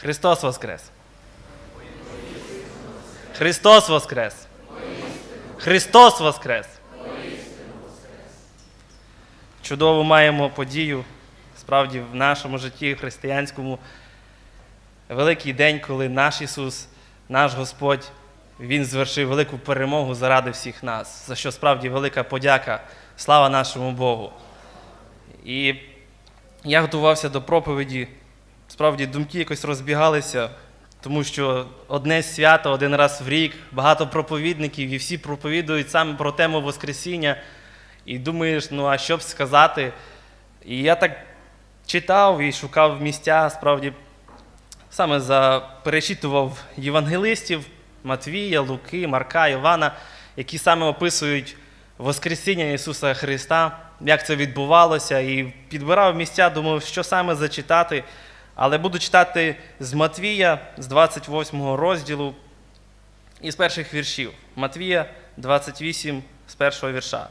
Христос Воскрес! Христос Воскрес! Христос Воскрес! Чудову маємо подію справді в нашому житті християнському. Великий день, коли наш Ісус, наш Господь, Він звершив велику перемогу заради всіх нас, за що справді велика подяка, слава нашому Богу. І я готувався до проповіді, справді думки якось розбігалися, тому що одне свято, один раз в рік, багато проповідників, і всі проповідують саме про тему Воскресіння. І думаєш, ну а що б сказати? І я так читав і шукав місця, справді саме за, перечитував євангелистів Матвія, Луки, Марка, Івана, які саме описують Воскресіння Ісуса Христа, як це відбувалося, і підбирав місця, думав, що саме зачитати. Але буду читати з Матвія, з 28 розділу і з перших віршів. Матвія 28 з першого вірша.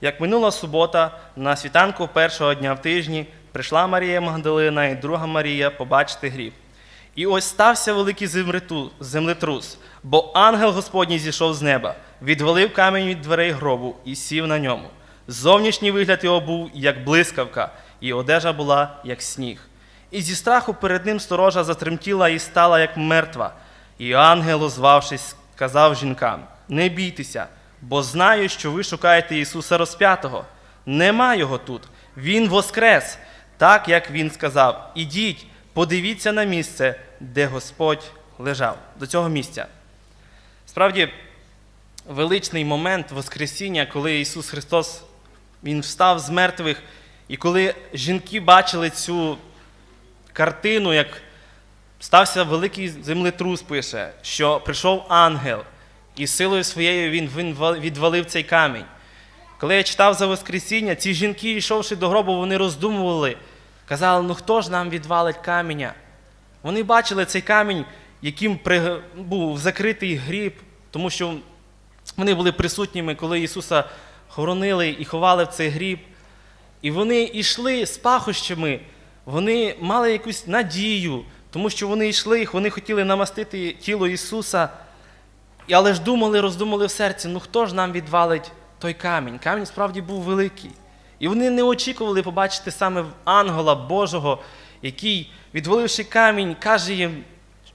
Як минула субота, на світанку першого дня в тижні прийшла Марія Магдалина і друга Марія побачити гріб. І ось стався великий землетрус, бо ангел Господній зійшов з неба, відвалив камінь від дверей гробу і сів на ньому. Зовнішній вигляд його був як блискавка, і одежа була як сніг. І зі страху перед ним сторожа затремтіла і стала як мертва. І ангел, озвавшись, сказав жінкам: Не бійтеся, бо знаю, що ви шукаєте Ісуса розп'ятого. Нема його тут. Він воскрес, так як він сказав. Ідіть, подивіться на місце, де Господь лежав, до цього місця. Справді, величний момент Воскресіння, коли Ісус Христос Він встав з мертвих, і коли жінки бачили цю картину, як стався великий землетрус, пише, що прийшов ангел, і силою своєю він відвалив цей камінь. Коли я читав за Воскресіння, ці жінки, йшовши до гробу, вони роздумували, казали, ну хто ж нам відвалить каменя? Вони бачили цей камінь, яким був закритий гріб, тому що вони були присутніми, коли Ісуса хоронили і ховали в цей гріб. І вони йшли з пахощами, вони мали якусь надію, тому що вони йшли, вони хотіли намастити тіло Ісуса, але ж думали, роздумали в серці, ну хто ж нам відвалить той камінь? Камінь справді був великий. І вони не очікували побачити саме ангела Божого, який, відваливши камінь, каже їм,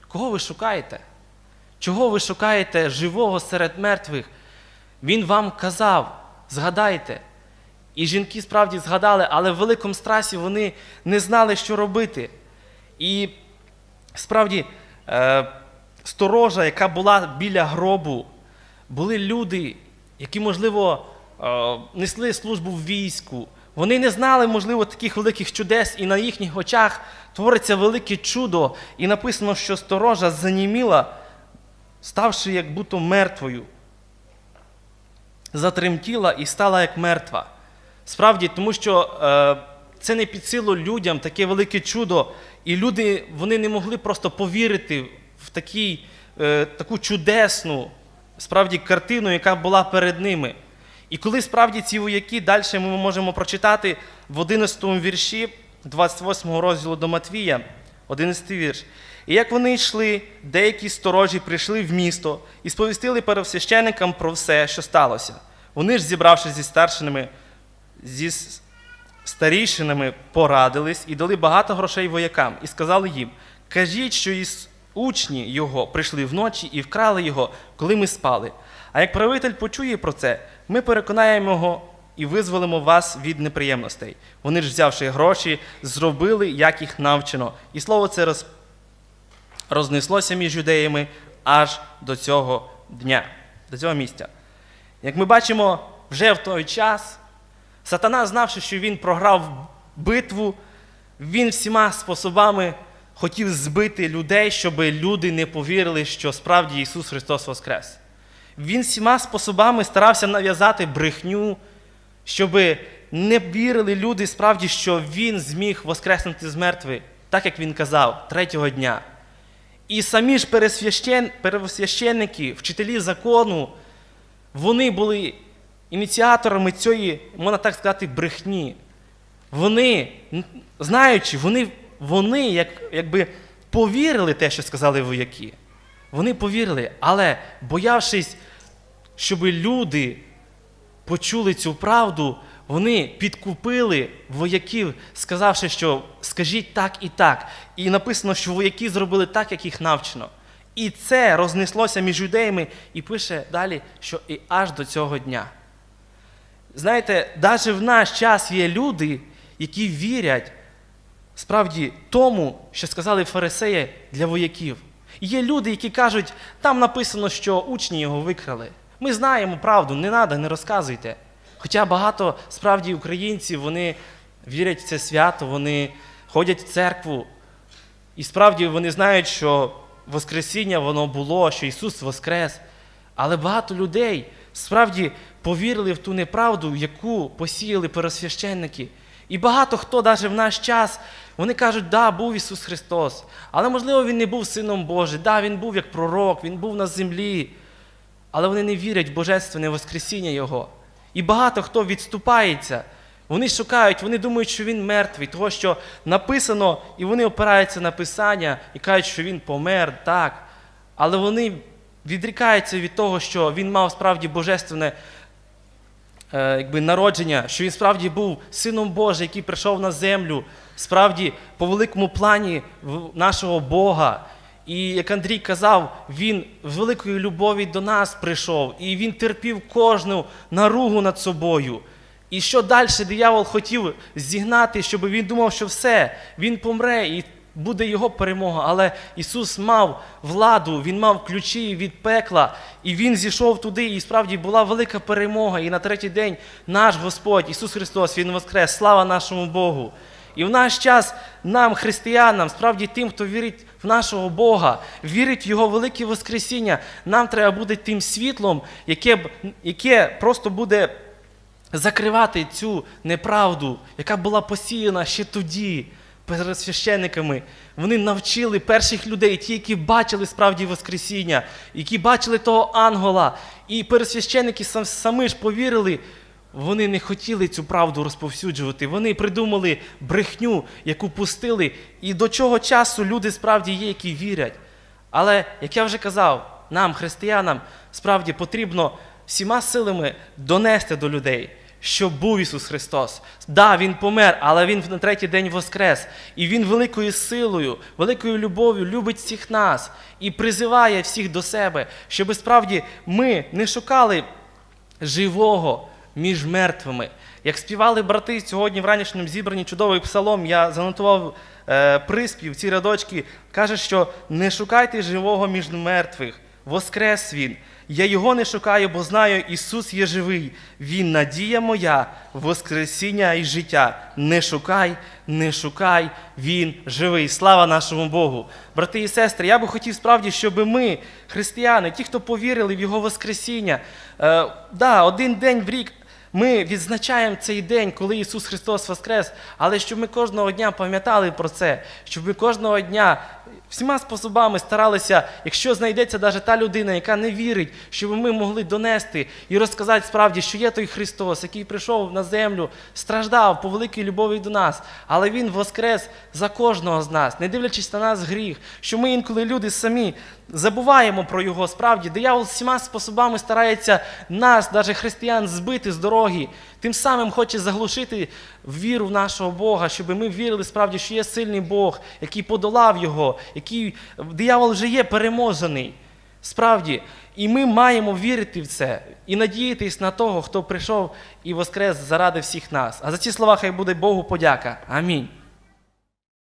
кого ви шукаєте? Чого ви шукаєте живого серед мертвих? Він вам казав, згадайте. І жінки справді згадали, але в великому страсі вони не знали, що робити. І справді е, сторожа, яка була біля гробу, були люди, які, можливо, е, несли службу в війську. Вони не знали, можливо, таких великих чудес, і на їхніх очах твориться велике чудо. І написано, що сторожа заніміла, ставши як будто мертвою затремтіла і стала як мертва. Справді, тому що е, це не під силу людям таке велике чудо, і люди вони не могли просто повірити в такий, е, таку чудесну справді картину, яка була перед ними. І коли справді ці вояки, далі ми можемо прочитати в 11 вірші 28 розділу до Матвія, 11 вірш. І як вони йшли, деякі сторожі прийшли в місто і сповістили первосвященикам про все, що сталося. Вони ж, зібравшись зі старшинами, зі с- старійшинами, порадились і дали багато грошей воякам, і сказали їм: кажіть, що із учні його прийшли вночі і вкрали його, коли ми спали. А як правитель почує про це, ми переконаємо його і визволимо вас від неприємностей. Вони ж, взявши гроші, зробили, як їх навчено. І слово це роз... рознеслося між юдеями аж до цього дня, до цього місця. Як ми бачимо, вже в той час сатана, знавши, що він програв битву, він всіма способами хотів збити людей, щоб люди не повірили, що справді Ісус Христос Воскрес. Він всіма способами старався нав'язати брехню, щоб не вірили люди справді, що Він зміг воскреснути з мертвих, так як він казав, третього дня. І самі ж пересвящен... первосвященники, вчителі закону, вони були ініціаторами цієї, можна так сказати, брехні. Вони, знаючи, вони, вони як, якби повірили те, що сказали вояки. Вони повірили, але боявшись, щоб люди почули цю правду, вони підкупили вояків, сказавши, що скажіть так і так. І написано, що вояки зробили так, як їх навчено. І це рознеслося між юдеями, і пише далі, що і аж до цього дня. Знаєте, навіть в наш час є люди, які вірять справді тому, що сказали фарисеї для вояків. Є люди, які кажуть, там написано, що учні його викрали. Ми знаємо правду, не треба, не розказуйте. Хоча багато справді українців вони вірять в це свято, вони ходять в церкву, і справді вони знають, що Воскресіння воно було, що Ісус Воскрес. Але багато людей справді повірили в ту неправду, яку посіяли первосвященники. І багато хто, навіть в наш час, вони кажуть, да, був Ісус Христос, але можливо Він не був Сином Божий, да, Він був як пророк, Він був на землі. Але вони не вірять в Божественне Воскресіння Його. І багато хто відступається. Вони шукають, вони думають, що він мертвий, того, що написано, і вони опираються на Писання і кажуть, що він помер, так. Але вони відрікаються від того, що він мав справді божественне якби, народження, що він справді був сином Божий, який прийшов на землю, справді по великому плані нашого Бога. І як Андрій казав, він з великою любові до нас прийшов, і він терпів кожну наругу над собою. І що далі диявол хотів зігнати, щоб він думав, що все, він помре і буде його перемога. Але Ісус мав владу, Він мав ключі від пекла, і Він зійшов туди, і справді була велика перемога. І на третій день наш Господь, Ісус Христос, Він воскрес, слава нашому Богу. І в наш час нам, християнам, справді тим, хто вірить в нашого Бога, вірить в Його велике Воскресіння, нам треба бути тим світлом, яке, яке просто буде закривати цю неправду, яка була посіяна ще тоді перед священниками. Вони навчили перших людей, ті, які бачили справді Воскресіння, які бачили того ангела. І пересвященники самі ж повірили. Вони не хотіли цю правду розповсюджувати. Вони придумали брехню, яку пустили. І до чого часу люди справді є, які вірять. Але, як я вже казав, нам, християнам, справді потрібно всіма силами донести до людей, що був Ісус Христос. Да, Він помер, але Він на третій день воскрес. І Він великою силою, великою любов'ю любить всіх нас і призиває всіх до себе, щоб справді ми не шукали живого між мертвими. Як співали брати сьогодні в ранішньому зібранні чудовий псалом, я занотував е, приспів, ці рядочки, каже, що не шукайте живого між мертвих, воскрес він. Я його не шукаю, бо знаю, Ісус є живий. Він надія моя, воскресіння і життя. Не шукай, не шукай, Він живий. Слава нашому Богу. Брати і сестри, я би хотів справді, щоб ми, християни, ті, хто повірили в Його Воскресіння, е, да, один день в рік ми відзначаємо цей день, коли Ісус Христос Воскрес, але щоб ми кожного дня пам'ятали про це, щоб ми кожного дня всіма способами старалися, якщо знайдеться навіть та людина, яка не вірить, щоб ми могли донести і розказати справді, що є той Христос, який прийшов на землю, страждав по великій любові до нас, але Він воскрес за кожного з нас, не дивлячись на нас гріх, що ми інколи люди самі забуваємо про його справді. Диявол всіма способами старається нас, навіть християн, збити з дороги. Тим самим хоче заглушити віру в нашого Бога, щоб ми вірили справді, що є сильний Бог, який подолав його, який диявол вже є переможений. Справді, і ми маємо вірити в це і надіятись на того, хто прийшов і воскрес заради всіх нас. А за ці слова хай буде Богу подяка. Амінь.